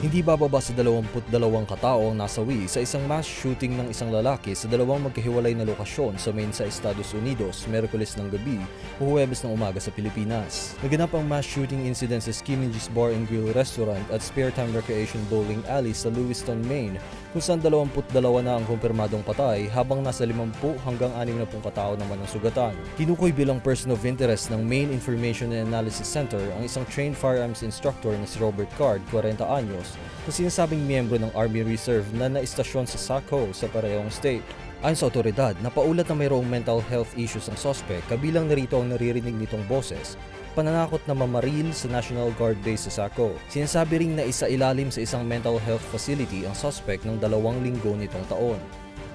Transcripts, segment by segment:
Hindi bababa sa 22 katao ang nasawi sa isang mass shooting ng isang lalaki sa dalawang magkahiwalay na lokasyon sa Maine sa Estados Unidos, Merkules ng gabi o Huwebes ng umaga sa Pilipinas. Naganap ang mass shooting incident sa Skimmin's Bar and Grill Restaurant at Spare Time Recreation Bowling Alley sa Lewiston, Maine kung saan 22 na ang kumpirmadong patay habang nasa 50 hanggang 60 katao naman ang sugatan. Tinukoy bilang person of interest ng Maine Information and Analysis Center ang isang trained firearms instructor na si Robert Card, 40 anyos, na sinasabing miyembro ng Army Reserve na naistasyon sa Saco sa parehong state. Ayon sa otoridad, napaulat na mayroong mental health issues ang sospek kabilang narito ang naririnig nitong boses pananakot na mamaril sa National Guard Base sa Saco. Sinasabi ring na isa ilalim sa isang mental health facility ang suspect ng dalawang linggo nitong taon.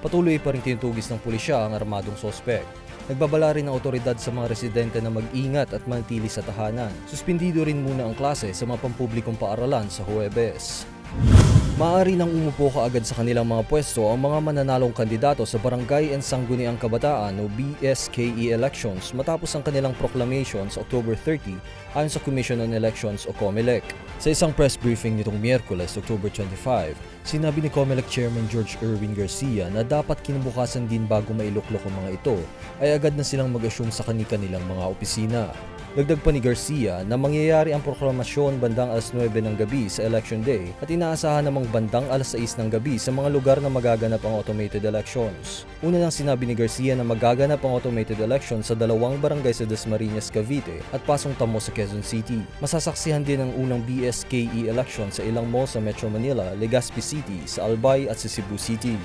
Patuloy pa rin tinutugis ng pulisya ang armadong sospek. Nagbabala rin ang otoridad sa mga residente na mag-ingat at manatili sa tahanan. Suspindido rin muna ang klase sa mga pampublikong paaralan sa Huwebes. Maaari nang umupo kaagad sa kanilang mga pwesto ang mga mananalong kandidato sa Barangay and Sangguniang Kabataan o BSKE elections matapos ang kanilang proclamation sa October 30 ayon sa Commission on Elections o COMELEC. Sa isang press briefing nitong Miyerkules, October 25, sinabi ni COMELEC Chairman George Erwin Garcia na dapat kinabukasan din bago mailuklok ang mga ito ay agad na silang mag-assume sa kani-kanilang mga opisina. Dagdag pa ni Garcia na mangyayari ang proklamasyon bandang alas 9 ng gabi sa Election Day at inaasahan namang bandang alas 6 ng gabi sa mga lugar na magaganap ang automated elections. Una nang sinabi ni Garcia na magaganap ang automated election sa dalawang barangay sa Dasmariñas, Cavite at Pasong Tamo sa Quezon City. Masasaksihan din ang unang BSKE election sa ilang mall sa Metro Manila, Legazpi City, sa Albay at sa Cebu City.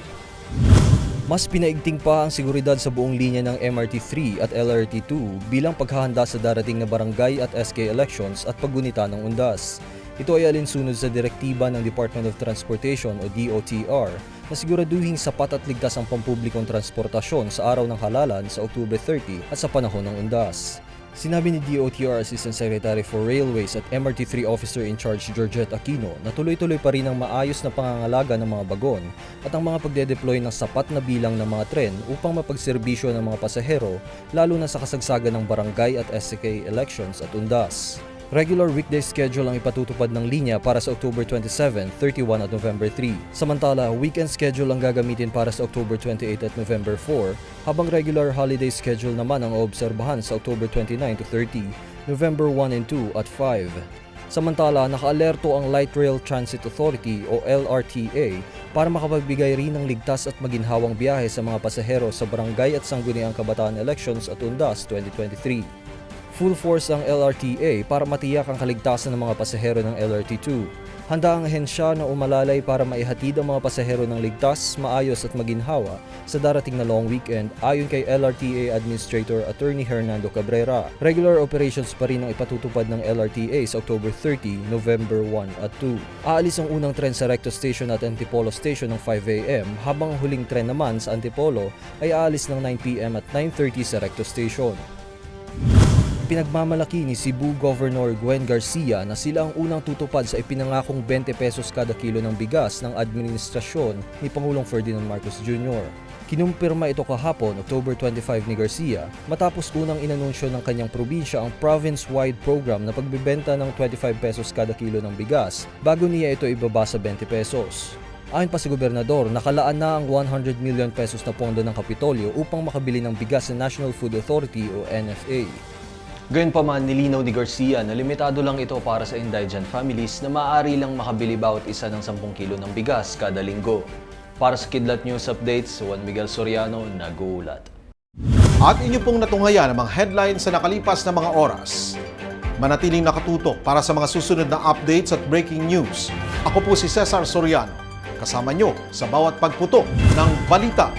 Mas pinaigting pa ang seguridad sa buong linya ng MRT3 at LRT2 bilang paghahanda sa darating na barangay at SK elections at paggunita ng undas. Ito ay alinsunod sa direktiba ng Department of Transportation o DOTR na siguraduhing sapat at ligtas ang pampublikong transportasyon sa araw ng halalan sa October 30 at sa panahon ng undas. Sinabi ni DOTR Assistant Secretary for Railways at MRT3 Officer in Charge Georgette Aquino na tuloy-tuloy pa rin ang maayos na pangangalaga ng mga bagon at ang mga pagde-deploy ng sapat na bilang ng mga tren upang mapagserbisyo ng mga pasahero lalo na sa kasagsagan ng barangay at SK elections at undas. Regular weekday schedule ang ipatutupad ng linya para sa October 27, 31 at November 3. Samantala, weekend schedule ang gagamitin para sa October 28 at November 4, habang regular holiday schedule naman ang oobserbahan sa October 29 to 30, November 1 and 2 at 5. Samantala, nakaalerto ang Light Rail Transit Authority o LRTA para makapagbigay rin ng ligtas at maginhawang biyahe sa mga pasahero sa barangay at sangguniang kabataan elections at undas 2023 full force ang LRTA para matiyak ang kaligtasan ng mga pasahero ng LRT2. Handa ang ahensya na umalalay para maihatid ang mga pasahero ng ligtas, maayos at maginhawa sa darating na long weekend ayon kay LRTA Administrator Attorney Hernando Cabrera. Regular operations pa rin ang ipatutupad ng LRTA sa October 30, November 1 at 2. Aalis ang unang tren sa Recto Station at Antipolo Station ng 5 a.m. habang ang huling tren naman sa Antipolo ay aalis ng 9 p.m. at 9.30 sa Recto Station pinagmamalaki ni Cebu Governor Gwen Garcia na sila ang unang tutupad sa ipinangakong 20 pesos kada kilo ng bigas ng administrasyon ni Pangulong Ferdinand Marcos Jr. Kinumpirma ito kahapon, October 25 ni Garcia, matapos unang inanunsyo ng kanyang probinsya ang province-wide program na pagbibenta ng 25 pesos kada kilo ng bigas bago niya ito ibaba sa 20 pesos. Ayon pa sa gobernador, nakalaan na ang 100 million pesos na pondo ng Kapitolyo upang makabili ng bigas sa National Food Authority o NFA. Gayunpaman, nilinaw ni Garcia na limitado lang ito para sa indigent families na maaari lang makabili bawat isa ng 10 kilo ng bigas kada linggo. Para sa Kidlat News Updates, Juan Miguel Soriano, nag-uulat. at inyo pong natungayan ang mga headlines sa nakalipas na mga oras. Manatiling nakatutok para sa mga susunod na updates at breaking news. Ako po si Cesar Soriano, kasama nyo sa bawat pagputok ng balita.